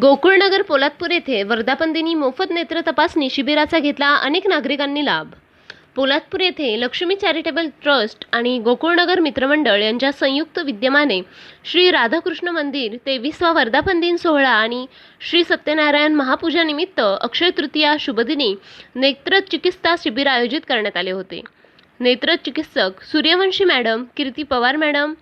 गोकुळनगर पोलादपूर येथे वर्धापनदिनी मोफत नेत्र तपासणी शिबिराचा घेतला अनेक नागरिकांनी लाभ. पोलादपूर येथे लक्ष्मी चॅरिटेबल ट्रस्ट आणि गोकुळनगर मित्रमंडळ यांच्या संयुक्त विद्यमाने श्री राधाकृष्ण मंदिर तेवीसवा वर्धापन दिन सोहळा आणि श्री सत्यनारायण महापूजानिमित्त अक्षय तृतीया शुभदिनी नेत्र चिकित्सा शिबिर आयोजित करण्यात आले होते. नेत्र चिकित्सक सूर्यवंशी मॅडम कीर्ती पवार मॅडम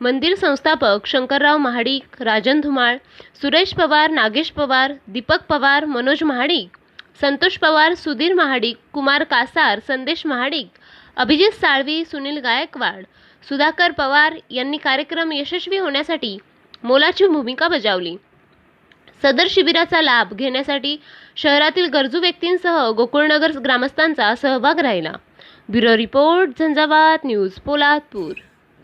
मंदिर संस्थापक शंकरराव महाडिक राजन धुमाळ सुरेश पवार नागेश पवार दीपक पवार मनोज महाडिक संतोष पवार सुधीर महाडिक कुमार कासार संदेश महाडिक अभिजित साळवी सुनील गायकवाड सुधाकर पवार यांनी कार्यक्रम यशस्वी होण्यासाठी मोलाची भूमिका बजावली. सदर शिबिराचा लाभ घेण्यासाठी शहरातील गरजू व्यक्तींसह गोकुळनगर ग्रामस्थांचा सहभाग राहिला. Bureau report Jhanjhavat news Poladpur.